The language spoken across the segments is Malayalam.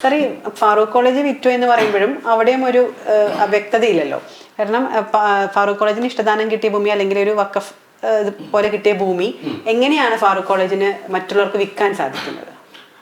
സാർ ഫാറൂഖ് കോളേജ് വിറ്റു എന്ന് പറയുമ്പോഴും അവിടെയും ഒരു വ്യക്തതയില്ലല്ലോ കാരണം ഫാറൂഖ് കോളേജിന് ഇഷ്ടദാനം കിട്ടിയ ഭൂമി അല്ലെങ്കിൽ ഒരു വക്കഫ് പോലെ കിട്ടിയ ഭൂമി എങ്ങനെയാണ് ഫാറൂഖ് കോളേജിന് മറ്റുള്ളവർക്ക് വിൽക്കാൻ സാധിക്കുന്നത്?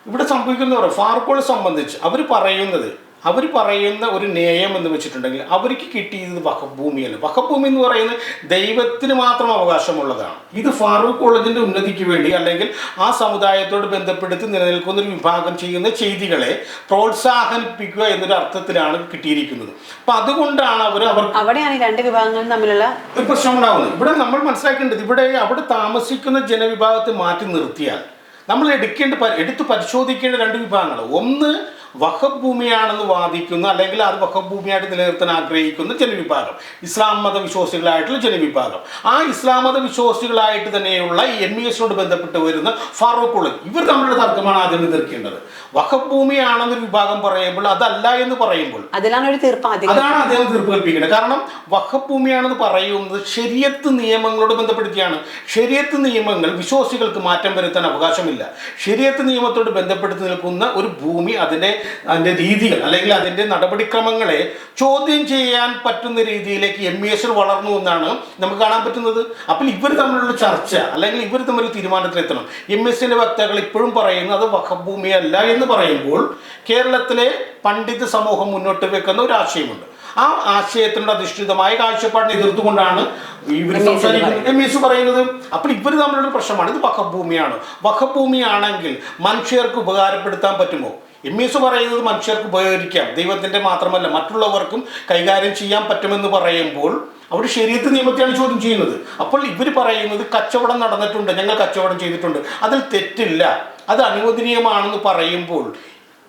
ഇവിടെ സംഭവിക്കുന്ന ഫാറൂഖ് കോളേജ് സംബന്ധിച്ച് അവർ പറയുന്നത് അവർ പറയുന്ന ഒരു നേയം എന്ന് വെച്ചിട്ടുണ്ടെങ്കിൽ അവർക്ക് കിട്ടിയത് വഖഫ് ഭൂമിയല്ല വഖഫ് ഭൂമി എന്ന് പറയുന്നത് ദൈവത്തിന് മാത്രം അവകാശമുള്ളതാണ്. ഇത് ഫാറൂഖ് കോളേജിന്റെ ഉന്നതിക്ക് വേണ്ടി അല്ലെങ്കിൽ ആ സമുദായത്തോട് ബന്ധപ്പെടുത്തി നിലനിൽക്കുന്ന ഒരു വിഭാഗം ചെയ്യുന്ന ചെയ്തികളെ പ്രോത്സാഹനിപ്പിക്കുക എന്നൊരു അർത്ഥത്തിലാണ് കിട്ടിയിരിക്കുന്നത്. അപ്പൊ അതുകൊണ്ടാണ് അവർ അവർ അവിടെയാണ് രണ്ട് വിഭാഗങ്ങളും തമ്മിലുള്ള ഒരു പ്രശ്നം ഉണ്ടാകുന്നത് ഇവിടെ നമ്മൾ മനസ്സിലാക്കേണ്ടത് ഇവിടെ അവിടെ താമസിക്കുന്ന ജനവിഭാഗത്തെ മാറ്റി നിർത്തിയാൽ നമ്മൾ എടുക്കേണ്ട എടുത്ത് പരിശോധിക്കേണ്ട രണ്ട് വിഭാഗങ്ങൾ. ഒന്ന് വഹഭൂമിയാണെന്ന് ഭൂമിയാണെന്ന് വാദിക്കുന്ന അല്ലെങ്കിൽ അത് വഹഭൂമിയായിട്ട് ഭൂമിയായിട്ട് നിലനിർത്താൻ ആഗ്രഹിക്കുന്ന ജനവിഭാഗം. ഇസ്ലാം മത വിശ്വാസികളായിട്ടുള്ള ജനവിഭാഗം. ആ ഇസ്ലാം മത വിശ്വാസികളായിട്ട് തന്നെയുള്ള എം ഇ എസിനോട് ബന്ധപ്പെട്ട് വരുന്ന ഫാറൂഖ് ഇവർ തമ്മിലുള്ള തർക്കമാണ് ആദ്യം തീർക്കേണ്ടത് വഖഫ് ഭൂമിയാണെന്നൊരു വിഭാഗം പറയുമ്പോൾ അതല്ല എന്ന് പറയുമ്പോൾ അതിലാണ് ഒരു തീർപ്പ് അതാണ് അദ്ദേഹം തീർപ്പ് കൽപ്പിക്കുന്നത് കാരണം വഖഫ് ഭൂമിയാണെന്ന് പറയുന്നത് ശരിയത്ത് നിയമങ്ങളോട് ബന്ധപ്പെടുത്തിയാണ് ശരിയത്ത് നിയമങ്ങൾ വിശ്വാസികൾക്ക് മാറ്റം വരുത്താൻ അവകാശമില്ല. ശരിയത്ത് നിയമത്തോട് ബന്ധപ്പെടുത്തി നിൽക്കുന്ന ഒരു ഭൂമി അതിന്റെ അതിന്റെ രീതികൾ അല്ലെങ്കിൽ അതിന്റെ നടപടിക്രമങ്ങളെ ചോദ്യം ചെയ്യാൻ പറ്റുന്ന രീതിയിലേക്ക് എം ഇ എസ് വളർന്നു എന്നാണ് നമുക്ക് കാണാൻ പറ്റുന്നത്. അപ്പോൾ ഇവർ തമ്മിലുള്ള ചർച്ച അല്ലെങ്കിൽ ഇവർ തമ്മിൽ തീരുമാനത്തിലെത്തണം. എം എസിന്റെ വക്താക്കൾ ഇപ്പോഴും പറയുന്നത് അത് വഖഫ് ഭൂമിയല്ല എന്ന് പറയുമ്പോൾ കേരളത്തിലെ പണ്ഡിത സമൂഹം മുന്നോട്ട് വെക്കുന്ന ഒരു ആശയമുണ്ട്. ആ ആശയത്തിനോട് അധിഷ്ഠിതമായ കാഴ്ചപ്പാടിനെ എതിർത്തുകൊണ്ടാണ് ഇവർ സംസാരിക്കുന്നത്. എം എസ് പറയുന്നത്. അപ്പോൾ ഇവർ തമ്മിലുള്ള പ്രശ്നമാണ്. ഇത് വഖഭൂമിയാണ്. വഖഭൂമിയാണെങ്കിൽ മനുഷ്യർക്ക് ഉപകാരപ്പെടുത്താൻ പറ്റുമോ? എം എസ് പറയുന്നത് മനുഷ്യർക്ക് ഉപകരിക്കാം. ദൈവത്തിന്റെ മാത്രമല്ല മറ്റുള്ളവർക്കും കൈകാര്യം ചെയ്യാൻ പറ്റുമെന്ന് പറയുമ്പോൾ അവർ ശരീരത്തെ നിയമത്തെയാണ് ചോദ്യം ചെയ്യുന്നത്. അപ്പോൾ ഇവർ പറയുന്നത് കച്ചവടം നടന്നിട്ടുണ്ട്. ഞങ്ങൾ കച്ചവടം ചെയ്തിട്ടുണ്ട്. അതിൽ തെറ്റില്ല. അത് അനുവദനീയമാണെന്ന് പറയുമ്പോൾ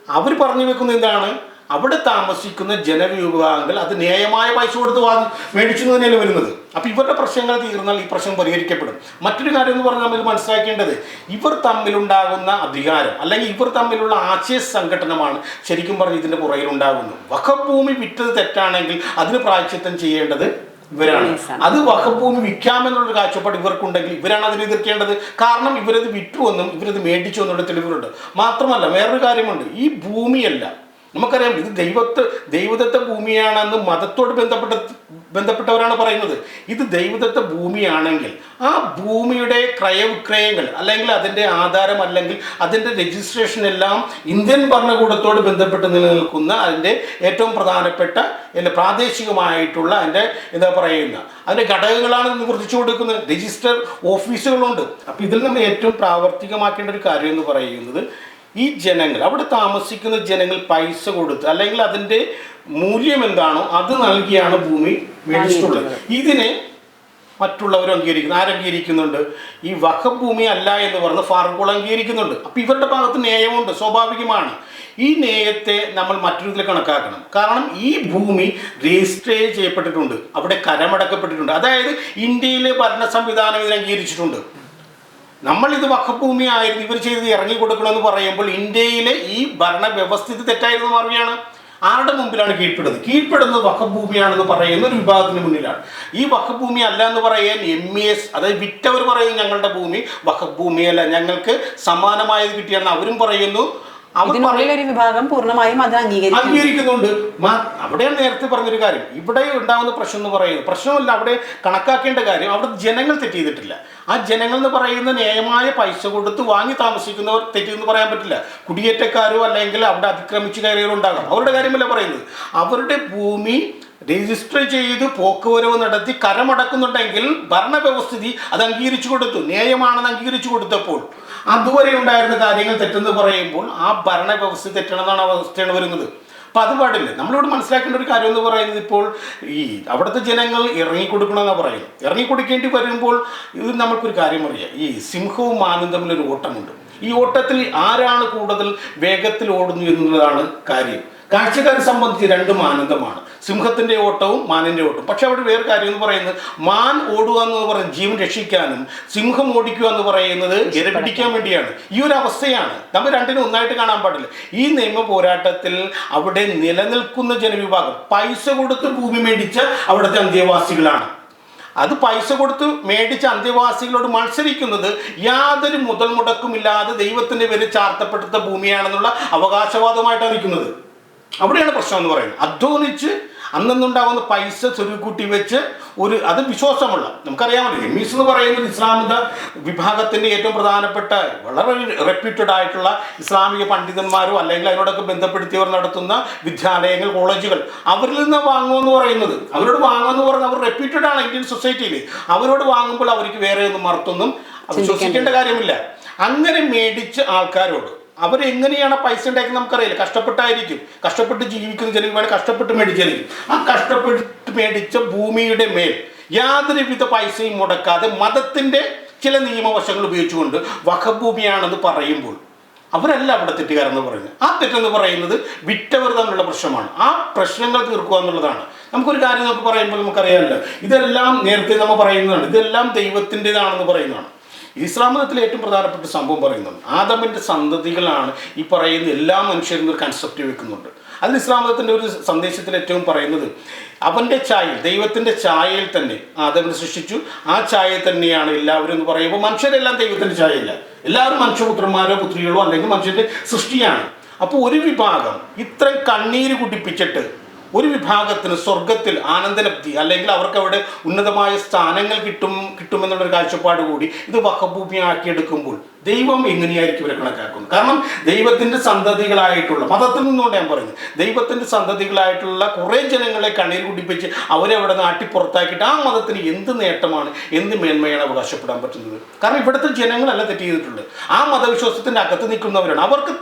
അവർ പറഞ്ഞു വെക്കുന്നത് എന്താണ്? അവിടെ താമസിക്കുന്ന ജനവിഭാഗങ്ങൾ അത് ന്യായമായ പൈസ കൊടുത്ത് വാങ്ങി മേടിച്ചു തന്നെയാണ് വരുന്നത്. അപ്പോൾ ഇവരുടെ പ്രശ്നങ്ങൾ തീർന്നാൽ ഈ പ്രശ്നം പരിഹരിക്കപ്പെടും. മറ്റൊരു കാര്യം എന്ന് പറഞ്ഞാൽ നമ്മൾ മനസ്സിലാക്കേണ്ടത് ഇവർ തമ്മിലുണ്ടാകുന്ന അധികാരം അല്ലെങ്കിൽ ഇവർ തമ്മിലുള്ള ആശയ സംഘടനമാണ് ശരിക്കും പറഞ്ഞ് ഇതിന്റെ പുറകിലുണ്ടാകുന്നത്. വഖഭൂമി ഭൂമി വിറ്റത് തെറ്റാണെങ്കിൽ അതിന് പ്രായച്ചിത്തം ചെയ്യേണ്ടത് ഇവരാണ്. അത് വഖഫ് ഭൂമി വിൽക്കാമെന്നുള്ള കാഴ്ചപ്പാട് ഇവർക്കുണ്ടെങ്കിൽ ഇവരാണ് അതിനെ എതിർക്കേണ്ടത്. കാരണം ഇവരത് വിറ്റു എന്നും ഇവരത് മേടിച്ചു എന്നുള്ള തെളിവുകളുണ്ട്. മാത്രമല്ല വേറൊരു കാര്യമുണ്ട്. ഈ ഭൂമിയല്ല നമുക്കറിയാം ഇത് ദൈവത്തെ ദൈവദത്ത ഭൂമിയാണെന്ന് മതത്തോട് ബന്ധപ്പെട്ട ബന്ധപ്പെട്ടവരാണ് പറയുന്നത്. ഇത് ദൈവദത്ത ഭൂമിയാണെങ്കിൽ ആ ഭൂമിയുടെ ക്രയവിക്രയങ്ങൾ അല്ലെങ്കിൽ അതിന്റെ ആധാരം അല്ലെങ്കിൽ അതിന്റെ രജിസ്ട്രേഷൻ എല്ലാം ഇന്ത്യൻ ഭരണകൂടത്തോട് ബന്ധപ്പെട്ട് നിലനിൽക്കുന്ന അതിന്റെ ഏറ്റവും പ്രധാനപ്പെട്ട അല്ല പ്രാദേശികമായിട്ടുള്ള അതിന്റെ എന്താ പറയുന്ന അതിന്റെ ഘടകങ്ങളാണ് നിവർത്തിച്ചു കൊടുക്കുന്നത്. രജിസ്റ്റർ ഓഫീസുകളുണ്ട് അപ്പോൾ ഇതിൽ നമ്മൾ ഏറ്റവും പ്രാവർത്തികമാക്കേണ്ട ഒരു കാര്യം എന്ന് പറയുന്നത് ഈ ജനങ്ങൾ അവിടെ താമസിക്കുന്ന ജനങ്ങൾ പൈസ കൊടുത്ത് അല്ലെങ്കിൽ അതിന്റെ മൂല്യം എന്താണോ അത് നൽകിയാണ് ഭൂമി മേടിച്ചിട്ടുള്ളത്. ഇതിനെ മറ്റുള്ളവർ അംഗീകരിക്കുന്നു. ആരംഗീകരിക്കുന്നുണ്ട് ഈ വഖഫ് ഭൂമി അല്ല എന്ന് പറഞ്ഞ് ഫാറൂഖുകൾ അംഗീകരിക്കുന്നുണ്ട്. അപ്പോൾ ഇവരുടെ ഭാഗത്ത് ന്യായമുണ്ട് സ്വാഭാവികമാണ്. ഈ ന്യായത്തെ നമ്മൾ മറ്റൊരു ഇതിൽ കണക്കാക്കണം. കാരണം ഈ ഭൂമി രജിസ്റ്റർ ചെയ്യപ്പെട്ടിട്ടുണ്ട്. അവിടെ കരമടക്കപ്പെട്ടിട്ടുണ്ട്. അതായത് ഇന്ത്യയിലെ ഭരണ സംവിധാനം ഇതിനെ അംഗീകരിച്ചിട്ടുണ്ട്. നമ്മൾ വഖഭൂമിയായിരുന്നു ഇവർ ചെയ്ത് ഇറങ്ങി കൊടുക്കണമെന്ന് പറയുമ്പോൾ ഇന്ത്യയിലെ ഈ ഭരണ വ്യവസ്ഥിതി തെറ്റായിരുന്നു മാറുകയാണ് ആരുടെ മുമ്പിലാണ് കീഴ്പ്പെടുന്നത്? കീഴ്പ്പെടുന്നത് വഖഭൂമിയാണെന്ന് പറയുന്ന ഒരു വിഭാഗത്തിന് മുന്നിലാണ്. ഈ വഖഭൂമി അല്ല എന്ന് പറയാൻ എം ഇ എസ് അതായത് വിറ്റവർ പറയുന്നു ഞങ്ങളുടെ ഭൂമി വഖഭൂമിയല്ല. ഞങ്ങൾക്ക് സമാനമായത് കിട്ടിയാണ് അവരും പറയുന്നു. ഒരു വിഭാഗം പൂർണമായും അത് അംഗീകരിക്കുന്നുണ്ട്. അവിടെയാണ് നേരത്തെ പറഞ്ഞൊരു കാര്യം. ഇവിടെ ഉണ്ടാകുന്ന പ്രശ്നം എന്ന് പറയുന്നത് പ്രശ്നമല്ല അവിടെ കണക്കാക്കേണ്ട കാര്യം. അവിടെ ജനങ്ങൾ തെറ്റ് ചെയ്തിട്ടില്ല. ആ ജനങ്ങൾ എന്ന് പറയുന്ന ന്യായമായ പൈസ കൊടുത്ത് വാങ്ങി താമസിക്കുന്നവർ തെറ്റെന്ന് പറയാൻ പറ്റില്ല. കുടിയേറ്റക്കാരോ അല്ലെങ്കിൽ അവിടെ അതിക്രമിച്ചു കയറിയവരുണ്ടാകാം അവരുടെ കാര്യമല്ല പറയുന്നത്. അവരുടെ ഭൂമി രജിസ്റ്റർ ചെയ്ത് പോക്കുവരവ് നടത്തി കരമടക്കുന്നുണ്ടെങ്കിൽ ഭരണവ്യവസ്ഥിതി അത് അംഗീകരിച്ചു കൊടുത്തു. ന്യായമാണെന്ന് അംഗീകരിച്ചു കൊടുത്തപ്പോൾ അതുവരെ ഉണ്ടായിരുന്ന കാര്യങ്ങൾ തെറ്റെന്ന് പറയുമ്പോൾ ആ ഭരണവ്യവസ്ഥ തെറ്റണമെന്നാണ് അവസ്ഥയാണ് വരുന്നത്. അപ്പം അത് പാടില്ല. നമ്മളിവിടെ മനസ്സിലാക്കേണ്ട ഒരു കാര്യം എന്ന് പറയുന്നത് ഇപ്പോൾ ഈ അവിടുത്തെ ജനങ്ങൾ ഇറങ്ങിക്കൊടുക്കണമെന്ന് പറയും ഇറങ്ങി ഇറങ്ങിക്കൊടുക്കേണ്ടി വരുമ്പോൾ ഇത് നമുക്കൊരു കാര്യം അറിയാം. ഈ സിംഹവും മാനും തമ്മിലൊരു ഓട്ടമുണ്ട്. ഈ ഓട്ടത്തിൽ ആരാണ് കൂടുതൽ വേഗത്തിൽ ഓടുന്നു എന്നുള്ളതാണ് കാര്യം. കാഴ്ചക്കാരെ സംബന്ധിച്ച് രണ്ടും ആനന്ദമാണ്. സിംഹത്തിന്റെ ഓട്ടവും മാനിന്റെ ഓട്ടവും. പക്ഷെ അവിടെ വേറെ കാര്യം എന്ന് പറയുന്നത് മാൻ ഓടുക എന്ന് പറയുന്നത് ജീവൻ രക്ഷിക്കാനും സിംഹം ഓടിക്കുക എന്ന് പറയുന്നത് ഇര പിടിക്കാൻ വേണ്ടിയാണ്. ഈ ഒരു അവസ്ഥയാണ്. നമ്മൾ രണ്ടിനും ഒന്നായിട്ട് കാണാൻ പാടില്ല. ഈ നിയമ പോരാട്ടത്തിൽ അവിടെ നിലനിൽക്കുന്ന ജനവിഭാഗം പൈസ കൊടുത്ത് ഭൂമി മേടിച്ച അവിടുത്തെ അന്തേവാസികളാണ് അത് പൈസ കൊടുത്ത് മേടിച്ച അന്ത്യവാസികളോട് മത്സരിക്കുന്നത് യാതൊരു മുതൽ മുടക്കുമില്ലാതെ ദൈവത്തിന്റെ പേര് ചാർത്തപ്പെടുത്ത ഭൂമിയാണെന്നുള്ള അവകാശവാദമായിട്ടാണ് നിൽക്കുന്നത് അവിടെയാണ് പ്രശ്നം എന്ന് പറയുന്നത്. അധ്വാനിച്ച് അന്നന്നുണ്ടാകുന്ന പൈസ ചുരുക്കൂട്ടി വെച്ച് ഒരു അത് വിശ്വാസമുള്ള നമുക്കറിയാമല്ലോ എമീസ് എന്ന് പറയുന്നത് ഇസ്ലാമിക വിഭാഗത്തിന്റെ ഏറ്റവും പ്രധാനപ്പെട്ട വളരെ റെപ്യൂട്ടഡ് ആയിട്ടുള്ള ഇസ്ലാമിക പണ്ഡിതന്മാരോ അല്ലെങ്കിൽ അതിനോടൊക്കെ ബന്ധപ്പെടുത്തിയവർ നടത്തുന്ന വിദ്യാലയങ്ങൾ കോളേജുകൾ അവരിൽ നിന്ന് വാങ്ങുമെന്ന് പറയുന്നത് അവരോട് വാങ്ങുമെന്ന് പറഞ്ഞാൽ അവർ റെപ്യൂട്ടഡ് ആണ് ഇന്ത്യൻ സൊസൈറ്റിയിൽ അവരോട് വാങ്ങുമ്പോൾ അവർക്ക് വേറെ ഒന്നും മറത്തൊന്നും വിശ്വസിക്കേണ്ട കാര്യമില്ല. അങ്ങനെ മേടിച്ച ആൾക്കാരോട് അവരെങ്ങനെയാണ് പൈസ ഉണ്ടാക്കുന്നത് നമുക്കറിയില്ല. കഷ്ടപ്പെട്ടായിരിക്കും. കഷ്ടപ്പെട്ട് ജീവിക്കുന്ന ചിലർ വേണം കഷ്ടപ്പെട്ട് മേടിച്ചായിരിക്കും ആ കഷ്ടപ്പെട്ട് മേടിച്ച ഭൂമിയുടെ മേൽ യാതൊരുവിധ പൈസയും മുടക്കാതെ മതത്തിന്റെ ചില നിയമവശങ്ങൾ ഉപയോഗിച്ചുകൊണ്ട് വഖഭൂമിയാണെന്ന് പറയുമ്പോൾ അവരല്ല അവിടെ തെറ്റുകാരെന്ന് പറയുന്നത്. ആ തെറ്റെന്ന് പറയുന്നത് വിറ്റവർ തമ്മിലുള്ള പ്രശ്നമാണ്. ആ പ്രശ്നങ്ങൾ തീർക്കുക എന്നുള്ളതാണ്. നമുക്കൊരു കാര്യം നമുക്ക് പറയുമ്പോൾ നമുക്കറിയാമല്ലോ. ഇതെല്ലാം നേരത്തെ നമ്മൾ പറയുന്നതാണ്. ഇതെല്ലാം ദൈവത്തിന്റെതാണെന്ന് പറയുന്നതാണ്. ഇസ്ലാം മതത്തിലെ ഏറ്റവും പ്രധാനപ്പെട്ട സംഭവം പറയുന്നുണ്ട്. ആദമിന്റെ സന്തതികളാണ് ഈ പറയുന്ന എല്ലാ മനുഷ്യരും ഒരു കൺസെപ്റ്റ് വെക്കുന്നുണ്ട്. അതിൽ ഇസ്ലാം മതത്തിന്റെ ഒരു സന്ദേശത്തിൽ ഏറ്റവും പറയുന്നത് അവന്റെ ചായയിൽ ദൈവത്തിന്റെ ചായയിൽ തന്നെ ആദമിനെ സൃഷ്ടിച്ചു. ആ ചായയിൽ തന്നെയാണ് എല്ലാവരും എന്ന് പറയുമ്പോൾ മനുഷ്യരെല്ലാം ദൈവത്തിന്റെ ചായയില്ല എല്ലാവരും മനുഷ്യപുത്രന്മാരോ പുത്രികളോ അല്ലെങ്കിൽ മനുഷ്യന്റെ സൃഷ്ടിയാണ്. അപ്പോൾ ഒരു വിഭാഗം ഇത്രയും കണ്ണീര് കുടിപ്പിച്ചിട്ട് ഒരു വിഭാഗത്തിന് സ്വർഗത്തിൽ ആനന്ദലബ്ധി അല്ലെങ്കിൽ അവർക്ക് അവിടെ ഉന്നതമായ സ്ഥാനങ്ങൾ കിട്ടും കിട്ടുമെന്നുള്ളൊരു കാഴ്ചപ്പാട് കൂടി ഇത് വഹഭൂമിയാക്കിയെടുക്കുമ്പോൾ ദൈവം എങ്ങനെയായിരിക്കും ഇവരെ കണക്കാക്കുന്നത്? കാരണം ദൈവത്തിന്റെ സന്തതികളായിട്ടുള്ള മതത്തിൽ നിന്നുകൊണ്ട് ഞാൻ പറയുന്നത് ദൈവത്തിന്റെ സന്തതികളായിട്ടുള്ള കുറേ ജനങ്ങളെ കണ്ണീർ കുടിപ്പിച്ച് അവരെ അവിടെ നാട്ടി പുറത്താക്കിയിട്ട് ആ മതത്തിന് എന്ത് നേട്ടമാണ് എന്ത് മേന്മയാണ് അവകാശപ്പെടാൻ പറ്റുന്നത്? കാരണം ഇവിടുത്തെ ജനങ്ങളല്ല തെറ്റ് ചെയ്തിട്ടുള്ളത്. ആ മതവിശ്വാസത്തിന്റെ അകത്ത് നിൽക്കുന്നവരാണ്. അവർക്ക്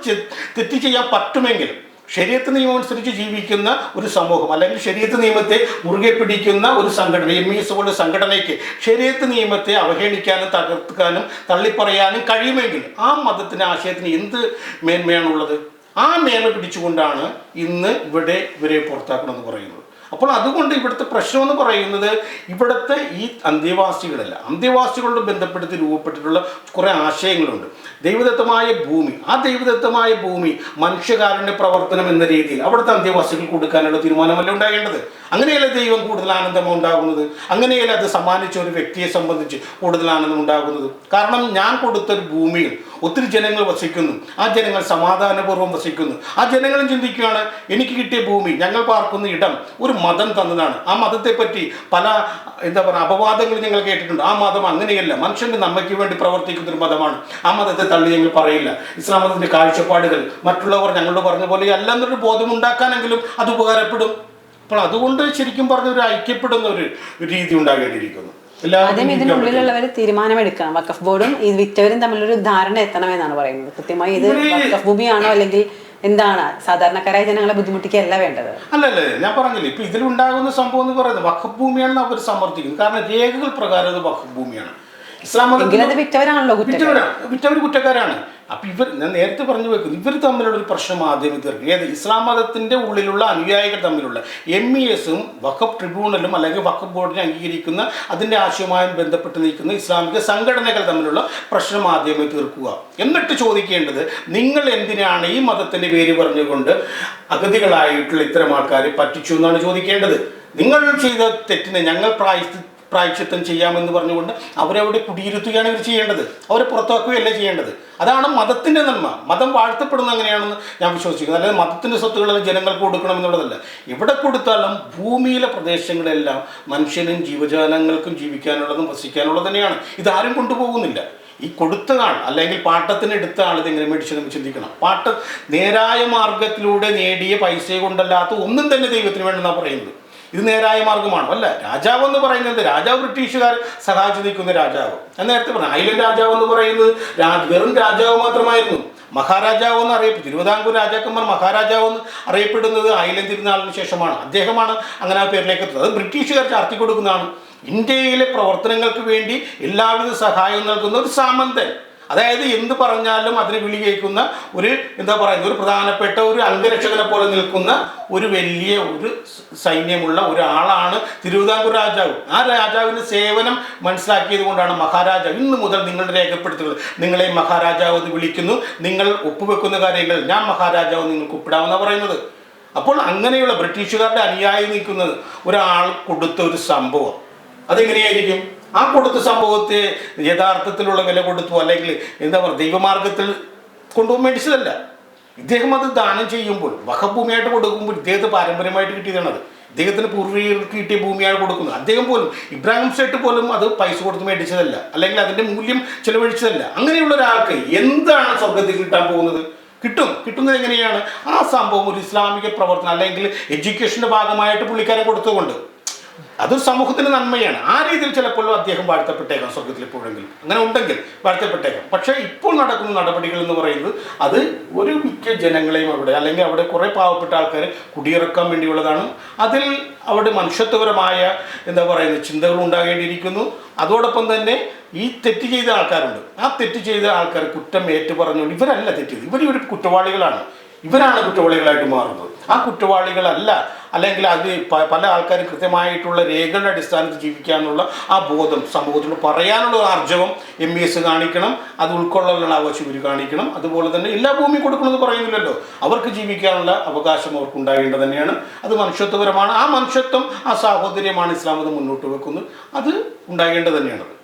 തെറ്റ് ചെയ്യാൻ പറ്റുമെങ്കിൽ ശരീരത്ത് നിയമം അനുസരിച്ച് ജീവിക്കുന്ന ഒരു സമൂഹം അല്ലെങ്കിൽ ശരീരത്ത് നിയമത്തെ മുറുകെ പിടിക്കുന്ന ഒരു സംഘടന എം ഇ എസ് പോലുള്ള സംഘടനയ്ക്ക് ശരീരത്ത് നിയമത്തെ അവഹേളിക്കാനും തകർക്കാനും തള്ളിപ്പറയാനും കഴിയുമെങ്കിൽ ആ മതത്തിന് ആശയത്തിന് എന്ത് മേന്മയാണുള്ളത്? ആ മേന്മ പിടിച്ചുകൊണ്ടാണ് ഇന്ന് ഇവിടെ ഇവരെ പുറത്താക്കണമെന്ന് പറയുന്നത്. അപ്പോൾ അതുകൊണ്ട് ഇവിടുത്തെ പ്രശ്നം എന്ന് പറയുന്നത് ഇവിടുത്തെ ഈ അന്ത്യവാസികളല്ല. അന്ത്യവാസികളോട് ബന്ധപ്പെടുത്തി രൂപപ്പെട്ടിട്ടുള്ള കുറേ ആശയങ്ങളുണ്ട്. ദൈവദത്തമായ ഭൂമി. ആ ദൈവദത്തമായ ഭൂമി മനുഷ്യകാരുണ്യ പ്രവർത്തനം എന്ന രീതിയിൽ അവിടുത്തെ അന്ത്യവാസികൾ കൊടുക്കാനുള്ള തീരുമാനമല്ല ഉണ്ടാകേണ്ടത്. അങ്ങനെയല്ല ദൈവം കൂടുതൽ ആനന്ദം ഉണ്ടാകുന്നത്? അങ്ങനെയല്ല അത് സമ്മാനിച്ച ഒരു വ്യക്തിയെ സംബന്ധിച്ച് കൂടുതൽ ആനന്ദം ഉണ്ടാകുന്നത്? കാരണം ഞാൻ കൊടുത്തൊരു ഭൂമിയിൽ ഒത്തിരി ജനങ്ങൾ വസിക്കുന്നു. ആ ജനങ്ങൾ സമാധാനപൂർവം വസിക്കുന്നു. ആ ജനങ്ങളും ചിന്തിക്കുകയാണ്? എനിക്ക് കിട്ടിയ ഭൂമി ഞങ്ങൾ പാർക്കുന്ന ഇടം ഒരു മതം തന്നതാണ്. ആ മതത്തെപ്പറ്റി പല എന്താ പറയുക അപവാദങ്ങൾ ഞങ്ങൾ കേട്ടിട്ടുണ്ട്. ആ മതം അങ്ങനെയല്ല. മനുഷ്യന്റെ നന്മയ്ക്ക് വേണ്ടി പ്രവർത്തിക്കുന്ന ഒരു മതമാണ്. ആ മതത്തെ തള്ളി ഞങ്ങൾ പറയില്ല. ഇസ്ലാം മതത്തിന്റെ കാഴ്ചപ്പാടുകൾ മറ്റുള്ളവർ ഞങ്ങളോട് പറഞ്ഞ പോലെ അല്ലെന്നൊരു ബോധം ഉണ്ടാക്കാനെങ്കിലും അത് ഉപകാരപ്പെടും. അപ്പോൾ അതുകൊണ്ട് ശരിക്കും പറഞ്ഞ ഒരു ഐക്യപ്പെടുന്ന ഒരു രീതി ഉണ്ടാകേണ്ടിയിരിക്കുന്നു. ആദ്യം. ഇതിനുള്ളിലുള്ളവർ തീരുമാനമെടുക്കണം. വക്കഫ് ബോർഡും ഈ വിറ്റവരും തമ്മിലൊരു ധാരണ എത്തണമെന്നാണ് പറയുന്നത്. കൃത്യമായി ഇത് വഖഫ് വക്കഫ് ഭൂമിയാണോ അല്ലെങ്കിൽ എന്താണ്? സാധാരണക്കാരായ ജനങ്ങളെ ബുദ്ധിമുട്ടിക്കല്ല വേണ്ടത്. അല്ലല്ലേ ഞാൻ പറഞ്ഞില്ലേ ഇപ്പൊ ഇതിലുണ്ടാകുന്ന സംഭവം എന്ന് പറയുന്നത് വഖഫ് ഭൂമിയാണെന്ന് അവർ സമർത്ഥിക്കുന്നു. കാരണം രേഖകൾ പ്രകാരം അത് വഖഫ് ഭൂമിയാണ്. ഇസ്ലാം വിറ്റവരാണല്ലോ വിറ്റവരാണ് വിറ്റവർ കുറ്റക്കാരാണ്. അപ്പൊ ഇവർ ഞാൻ നേരത്തെ പറഞ്ഞു വെക്കുന്നു ഇവർ തമ്മിലുള്ള ഒരു പ്രശ്നം ആദ്യം തീർക്കും. ഏത്? ഇസ്ലാം മതത്തിന്റെ ഉള്ളിലുള്ള അനുയായികൾ തമ്മിലുള്ള എം ഇ എസും വഖഫ് ട്രിബ്യൂണലും അല്ലെങ്കിൽ വഖഫ് ബോർഡിനെ അംഗീകരിക്കുന്ന അതിന്റെ ആശയവുമായി ബന്ധപ്പെട്ട് നിൽക്കുന്ന ഇസ്ലാമിക സംഘടനകൾ തമ്മിലുള്ള പ്രശ്നം ആദ്യമേ തീർക്കുക. എന്നിട്ട് ചോദിക്കേണ്ടത് നിങ്ങൾ എന്തിനാണ് ഈ മതത്തിന്റെ പേര് പറഞ്ഞുകൊണ്ട് അഗതികളായിട്ടുള്ള ഇത്തരം ആൾക്കാരെ പറ്റിച്ചു എന്നാണ് ചോദിക്കേണ്ടത്. നിങ്ങൾ ചെയ്ത തെറ്റിനെ ഞങ്ങൾ പ്രായശ്ചി പ്രായശ്ചിത്തം ചെയ്യാമെന്ന് പറഞ്ഞുകൊണ്ട് അവരവിടെ കുടിയിരുത്തുകയാണ് ഇവർ ചെയ്യേണ്ടത്. അവരെ പുറത്താക്കുകയല്ല ചെയ്യേണ്ടത്. അതാണ് മതത്തിന്റെ നന്മ. മതം വാഴ്ത്തപ്പെടുന്ന അങ്ങനെയാണെന്ന് ഞാൻ വിശ്വസിക്കുന്നത് അല്ലാതെ മതത്തിന്റെ സ്വത്തുക്കളെല്ലാം ജനങ്ങൾക്ക് കൊടുക്കണം എന്നുള്ളതല്ല ഇവിടെ കൊടുത്താലും ഭൂമിയിലെ പ്രദേശങ്ങളെല്ലാം മനുഷ്യനും ജീവജാലങ്ങൾക്കും ജീവിക്കാനുള്ളതും വസിക്കാനുള്ളതും തന്നെയാണ്. ഇതാരും കൊണ്ടുപോകുന്നില്ല. ഈ കൊടുത്ത ആൾ അല്ലെങ്കിൽ പാട്ടത്തിന് എടുത്ത ആൾ ഇതെങ്ങനെ മേടിച്ചു നമ്മൾ ചിന്തിക്കണം. പാട്ട് നേരായ മാർഗത്തിലൂടെ നേടിയ പൈസ കൊണ്ടല്ലാത്ത ഒന്നും തന്നെ ദൈവത്തിന് വേണ്ടെന്നാണ് പറയുന്നത്. ഇത് നേരായ മാർഗമാണോ. അല്ല രാജാവ് എന്ന് പറയുന്നത് രാജാവ് ബ്രിട്ടീഷുകാർ സഹായിച്ചു നിൽക്കുന്ന രാജാവ്. ഞാൻ നേരത്തെ പറഞ്ഞു ഐലൻഡ് രാജാവ് എന്ന് പറയുന്നത് വെറും രാജാവ് മാത്രമായിരുന്നു. മഹാരാജാവ് എന്ന് അറിയപ്പെടും തിരുവിതാംകൂർ രാജാക്കന്മാർ മഹാരാജാവ് എന്ന് അറിയപ്പെടുന്നത് ഐലൻഡ് തിരുനാളിന് ശേഷമാണ്. അദ്ദേഹമാണ് അങ്ങനെ ആ പേരിലേക്ക് എത്തുന്നത്. അത് ബ്രിട്ടീഷുകാർ ചാർത്തി കൊടുക്കുന്നതാണ്. ഇന്ത്യയിലെ പ്രവർത്തനങ്ങൾക്ക് വേണ്ടി എല്ലാവിധ സഹായവും നൽകുന്ന ഒരു സാമന്തൻ. അതായത് എന്ത് പറഞ്ഞാലും അതിന് വിളി കേൾക്കുന്ന ഒരു എന്താ പറയുന്നത് ഒരു പ്രധാനപ്പെട്ട ഒരു അംഗരക്ഷകനെ പോലെ നിൽക്കുന്ന ഒരു വലിയ ഒരു സൈന്യമുള്ള ഒരാളാണ് തിരുവിതാംകൂർ രാജാവ്. ആ രാജാവിന്റെ സേവനം മനസ്സിലാക്കിയത് കൊണ്ടാണ് മഹാരാജാവ് ഇന്ന് മുതൽ നിങ്ങളുടെ രേഖപ്പെടുത്തുന്നത്. നിങ്ങളെ മഹാരാജാവ് എന്ന് വിളിക്കുന്നു. നിങ്ങൾ ഒപ്പുവെക്കുന്ന കാര്യങ്ങൾ ഞാൻ മഹാരാജാവ് നിങ്ങൾക്ക് ഒപ്പിടാമെന്നാണ് പറയുന്നത്. അപ്പോൾ അങ്ങനെയുള്ള ബ്രിട്ടീഷുകാരുടെ അനുയായി നിൽക്കുന്നത് ഒരാൾ കൊടുത്ത ഒരു സംഭവം. അതെങ്ങനെയായിരിക്കും? ആ കൊടുത്ത സംഭവത്തെ യഥാർത്ഥത്തിലുള്ള വില കൊടുത്തു അല്ലെങ്കിൽ എന്താ പറയുക ദൈവമാർഗത്തിൽ കൊണ്ടുപോകാൻ മേടിച്ചതല്ല. ഇദ്ദേഹം അത് ദാനം ചെയ്യുമ്പോൾ വഹഭൂമിയായിട്ട് കൊടുക്കുമ്പോൾ ഇദ്ദേഹത്തെ പാരമ്പര്യമായിട്ട് കിട്ടിയതാണ് അത്. ഇദ്ദേഹത്തിന് പൂർവികർക്ക് കിട്ടിയ ഭൂമിയാണ് കൊടുക്കുന്നത്. അദ്ദേഹം പോലും ഇബ്രാഹിം സേട്ട് പോലും അത് പൈസ കൊടുത്ത് മേടിച്ചതല്ല. അല്ലെങ്കിൽ അതിന്റെ മൂല്യം ചിലവഴിച്ചതല്ല. അങ്ങനെയുള്ള ഒരാൾക്ക് എന്താണ് സ്വർഗത്തിൽ കിട്ടാൻ പോകുന്നത്? കിട്ടും. കിട്ടുന്നത് എങ്ങനെയാണ്? ആ സംഭവം ഒരു ഇസ്ലാമിക പ്രവർത്തനം അല്ലെങ്കിൽ എഡ്യൂക്കേഷന്റെ ഭാഗമായിട്ട് പുള്ളിക്കാരെ കൊടുത്തുകൊണ്ട്. അതൊരു സമൂഹത്തിന് നന്മയാണ്. ആ രീതിയിൽ ചിലപ്പോൾ അദ്ദേഹം വാഴ്ത്തപ്പെട്ടേക്കാം സ്വർഗത്തിൽ എപ്പോഴെങ്കിലും. അങ്ങനെ ഉണ്ടെങ്കിൽ വാഴ്ത്തപ്പെട്ടേക്കാം. പക്ഷേ ഇപ്പോൾ നടക്കുന്ന നടപടികൾ എന്ന് പറയുന്നത് അത് ഒരു മിക്ക ജനങ്ങളെയും അവിടെ അല്ലെങ്കിൽ അവിടെ കുറേ പാവപ്പെട്ട ആൾക്കാരെ കുടിയിറക്കാൻ വേണ്ടിയുള്ളതാണ്. അതിൽ അവിടെ മനുഷ്യത്വപരമായ എന്താ പറയുന്നത് ചിന്തകൾ ഉണ്ടാകേണ്ടിയിരിക്കുന്നു. അതോടൊപ്പം തന്നെ ഈ തെറ്റ് ചെയ്ത ആൾക്കാരുണ്ട്. ആ തെറ്റ് ചെയ്ത ആൾക്കാർ കുറ്റം ഏറ്റു പറഞ്ഞുകൊണ്ട് ഇവരല്ല തെറ്റ് ചെയ്ത് ഇവർ ഇവർ കുറ്റവാളികളാണ്. ഇവരാണ് കുറ്റവാളികളായിട്ട് മാറുന്നത്. ആ കുറ്റവാളികളല്ല അല്ലെങ്കിൽ അത് പല ആൾക്കാരും കൃത്യമായിട്ടുള്ള രേഖകളുടെ അടിസ്ഥാനത്തിൽ ജീവിക്കാനുള്ള ആ ബോധം സമൂഹത്തിൽ പറയാനുള്ള ആർജവം എം ബി എസ് കാണിക്കണം അത് ഉൾക്കൊള്ളാനുള്ള ആവശ്യം ഇവർ കാണിക്കണം. അതുപോലെ തന്നെ എല്ലാ ഭൂമി കൊടുക്കണമെന്ന് പറയുന്നില്ലല്ലോ. അവർക്ക് ജീവിക്കാനുള്ള അവകാശം അവർക്ക് ഉണ്ടാകേണ്ടത് തന്നെയാണ്. അത് മനുഷ്യത്വപരമാണ്. ആ മനുഷ്യത്വം ആ സാഹോദര്യമാണ് ഇസ്ലാം മുന്നോട്ട് വെക്കുന്നത്. അത് ഉണ്ടാകേണ്ടത് തന്നെയാണ്.